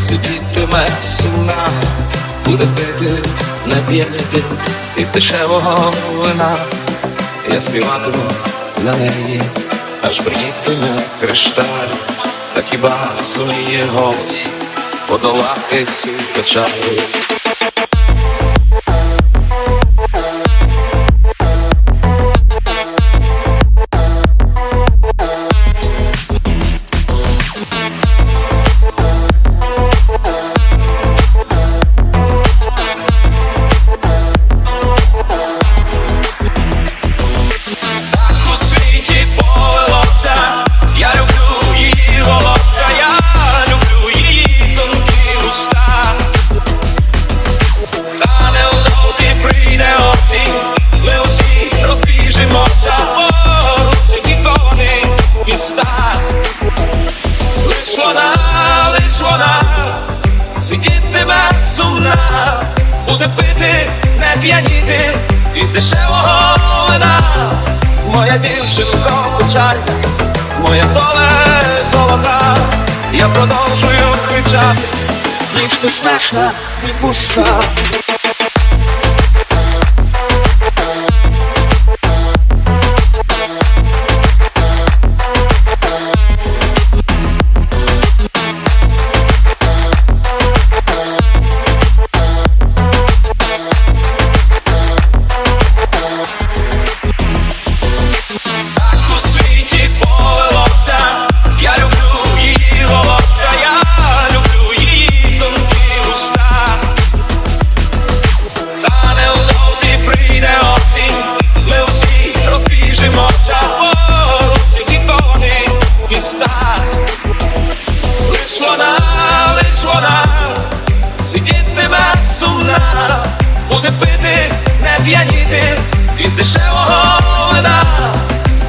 сидітиме сумна, буде пити, не п'яніти і дешевого вина. Я співатиму для неї, аж брітиме кришталь, та хіба суміє голос подолати цю печаль. Сидітиме сумна, буде пити, не п'яніти. І дешевого вина. Моя дівчинка печальна, моя доле золота, я продовжую кричати, ніч не смешна і пуста.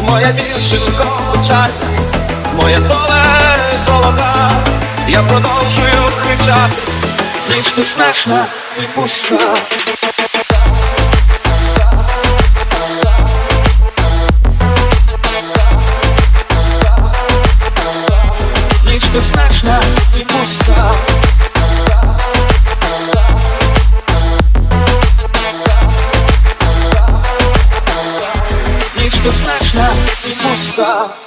Моя дівчинка печаль, моя доля золота, я продовжую кричати, ніч не смешна і пуста. Ніч не смешна і пуста. Ніч безпечна і пуста.